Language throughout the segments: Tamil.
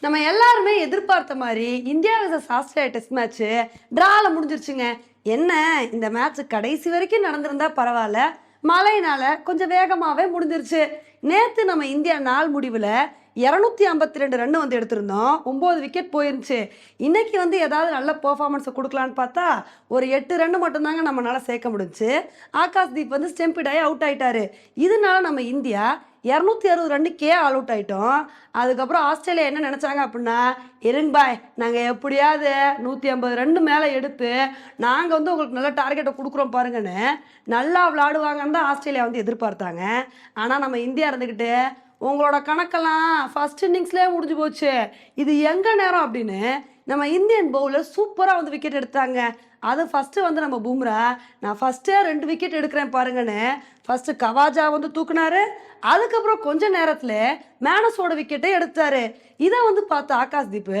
நம்ம எல்லாருமே எதிர்பார்த்த மாதிரி India vs Australia test match டிரால முடிஞ்சிருச்சுங்க. என்ன இந்த மேட்ச் கடைசி வரைக்கும் நடந்திருந்தா பரவாயில்ல. மழையினால கொஞ்சம் வேகமாகவே முடிஞ்சிருச்சு. நேற்று நம்ம இந்தியா நாள் முடிவில் இரநூத்தி ஐம்பத்தி ரெண்டு ரன் வந்து எடுத்திருந்தோம். ஒம்பது விக்கெட் போயிருந்துச்சு. இன்னைக்கு வந்து ஏதாவது நல்ல பர்ஃபார்மன்ஸை கொடுக்கலான்னு பார்த்தா ஒரு எட்டு ரன் மட்டும்தாங்க நம்மளால சேர்க்க முடிஞ்சுச்சு. ஆகாஷ் தீப் வந்து ஸ்டெம்பிட் ஆகி அவுட் ஆயிட்டாரு. இதனால நம்ம இந்தியா இரநூத்தி அறுபது ரன்னுக்கே ஆல் அவுட் ஆயிட்டோம். அதுக்கப்புறம் ஆஸ்திரேலியா என்ன நினச்சாங்க அப்படின்னா இருங்க பாய் நாங்கள் எப்படியாவது நூற்றி ஐம்பது ரெண்டு மேலே எடுத்து நாங்கள் வந்து உங்களுக்கு நல்ல டார்கெட்டை கொடுக்குறோம் பாருங்கன்னு நல்லா விளாடுவாங்கன்னு தான் ஆஸ்திரேலியா வந்து எதிர்பார்த்தாங்க. ஆனால் நம்ம இந்தியா இருந்துக்கிட்டு உங்களோட கணக்கெல்லாம் ஃபர்ஸ்ட் இன்னிங்ஸ்லேயே முடிஞ்சு போச்சு. இது எங்கே நேரம் அப்படின்னு நம்ம இந்தியன் பவுலர் சூப்பராக வந்து விக்கெட் எடுத்தாங்க. அது ஃபஸ்ட்டு வந்து நம்ம பும்ரா. நான் ஃபஸ்ட்டே ரெண்டு விக்கெட் எடுக்கிறேன் பாருங்கன்னு. ஃபஸ்ட்டு கவாஜா வந்து தூக்குனாரு. அதுக்கப்புறம் கொஞ்ச நேரத்தில் மேனஸோட விக்கெட்டை எடுத்தாரு. இதை வந்து பார்த்த ஆகாஷ் தீப்பு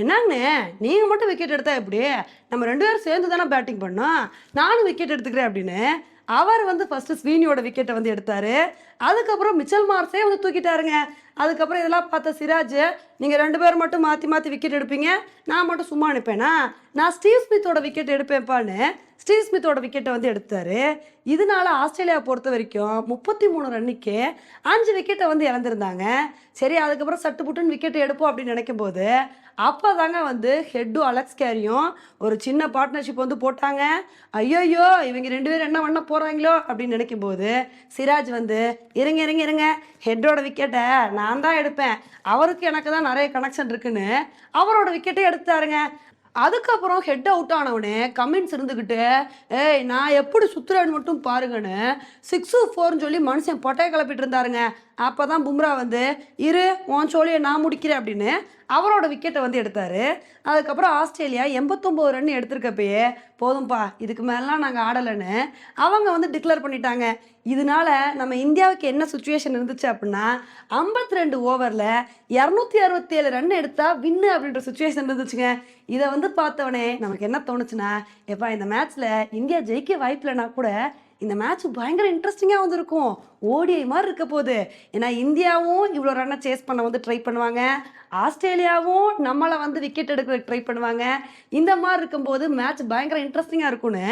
என்னங்கண்ணே நீங்கள் மட்டும் விக்கெட் எடுத்தா எப்படி? நம்ம ரெண்டு பேரும் சேர்ந்து தானே பேட்டிங் பண்ணோம். நானும் விக்கெட் எடுத்துக்கிறேன் அப்படின்னு அவர் வந்து ஃபர்ஸ்ட் ஸ்வீனியோட விக்கெட்டை வந்து எடுத்தாரு. அதுக்கப்புறம் மிச்சல் மார்ஸே வந்து தூக்கிட்டாருங்க. அதுக்கப்புறம் இதெல்லாம் பார்த்த சிராஜ் நீங்கள் ரெண்டு பேரும் மட்டும் மாற்றி மாற்றி விக்கெட் எடுப்பீங்க? நான் மட்டும் சும்மா அனுப்பேனா? நான் ஸ்டீவ் ஸ்மித்தோட விக்கெட் எடுப்பேன்ப்பான்னு ஸ்டீவ் ஸ்மித்தோட விக்கெட்டை வந்து எடுத்தாரு. இதனால ஆஸ்திரேலியா பொறுத்த வரைக்கும் முப்பத்தி மூணு ரன்னுக்கு அஞ்சு விக்கெட்டை வந்து இழந்திருந்தாங்க. சரி அதுக்கப்புறம் சட்டு புட்டுன்னு விக்கெட் எடுப்போம் அப்படின்னு நினைக்கும் போது அப்போ தாங்க வந்து ஹெட்டும் அலெக்ஸ் கேரியும் ஒரு சின்ன பார்ட்னர்ஷிப் வந்து போட்டாங்க. ஐயோயோ இவங்க ரெண்டு பேரும் என்ன பண்ண போகிறாங்களோ அப்படின்னு நினைக்கும் போது சிராஜ் வந்து இருங்க இருங்க இருங்க. ஹெட்டோட விக்கெட்டை நான் தான் எடுப்பேன். அவருக்கு எனக்கு தான் நிறைய கனெக்ஷன் இருக்குன்னு அவரோட விக்கெட்டை எடுத்தாருங்க. அதுக்கப்புறம் ஹெட் அவுட் ஆனவனே கமெண்ட்ஸ் இருந்துக்கிட்டு ஏய் நான் எப்படி சுத்துறேன்னு மட்டும் பாருங்கன்னு சிக்ஸு ஃபோர்னு சொல்லி மனுஷன் பொட்டையை கிளப்பிட்டு இருந்தாருங்க. அப்போ தான் பும்ரா வந்து இரு உன் சோழியை நான் முடிக்கிறேன் அப்படின்னு அவரோட விக்கெட்டை வந்து எடுத்தார். அதுக்கப்புறம் ஆஸ்திரேலியா எண்பத்தொம்போது ரன் எடுத்திருக்கப்பயே போதும்பா இதுக்கு மேலாம் நாங்கள் ஆடலைன்னு அவங்க வந்து டிக்ளேர் பண்ணிட்டாங்க. இதனால நம்ம இந்தியாவுக்கு என்ன சுச்சுவேஷன் இருந்துச்சு அப்படின்னா ஐம்பத்தி ரெண்டு ஓவரில் இரநூத்தி அறுபத்தேழு ரன் எடுத்தால் வின்னு அப்படின்ற சுச்சுவேஷன் இருந்துச்சுங்க. இதை வந்து பார்த்தவனே நமக்கு என்ன தோணுச்சுன்னா எப்பா இந்த மேட்ச்சில் இந்தியா ஜெயிக்க வாய்ப்பில்லைனா கூட இந்த மேட்ச் பயங்கர இன்ட்ரெஸ்டிங்காக வந்திருக்கும். ஓடிஐ மாதிரி இருக்க போகுது. ஏன்னா இந்தியாவும் இவ்வளோ ரன்னை சேஸ் பண்ண வந்து ட்ரை பண்ணுவாங்க. ஆஸ்திரேலியாவும் நம்மளை வந்து விக்கெட் எடுக்க ட்ரை பண்ணுவாங்க. இந்த மாதிரி இருக்கும்போது மேட்ச் பயங்கர இன்ட்ரெஸ்டிங்காக இருக்கும்னு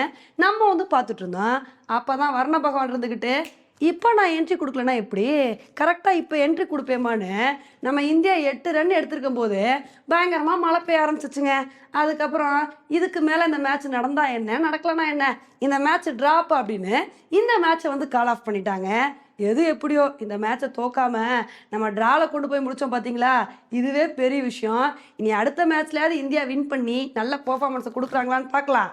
நம்ம வந்து பார்த்துட்டு இருந்தோம். அப்போ தான் வர்ண பகவான் இருந்துக்கிட்டு இப்போ நான் என்ட்ரி கொடுக்கலனா எப்படி? கரெக்டாக இப்போ என்ட்ரி கொடுப்பேமான்னு நம்ம இந்தியா எட்டு ரன் எடுத்திருக்கும் போது பயங்கரமாக மழை பெய்ய ஆரம்பிச்சிச்சுங்க. அதுக்கப்புறம் இதுக்கு மேலே இந்த மேட்ச் நடந்தா என்ன? நடக்கலனா என்ன? இந்த மேட்ச் ட்ராப் அப்படின்னு இந்த மேட்ச்சை வந்து கால் ஆஃப் பண்ணிட்டாங்க. எது எப்படியோ இந்த மேட்சை தோக்காம நம்ம ட்ராவில் கொண்டு போய் முடித்தோம் பார்த்தீங்களா இதுவே பெரிய விஷயம். இனி அடுத்த மேட்ச்லையாவது இந்தியா வின் பண்ணி நல்ல பெர்ஃபார்மன்ஸை கொடுக்குறாங்களான்னு பார்க்கலாம்.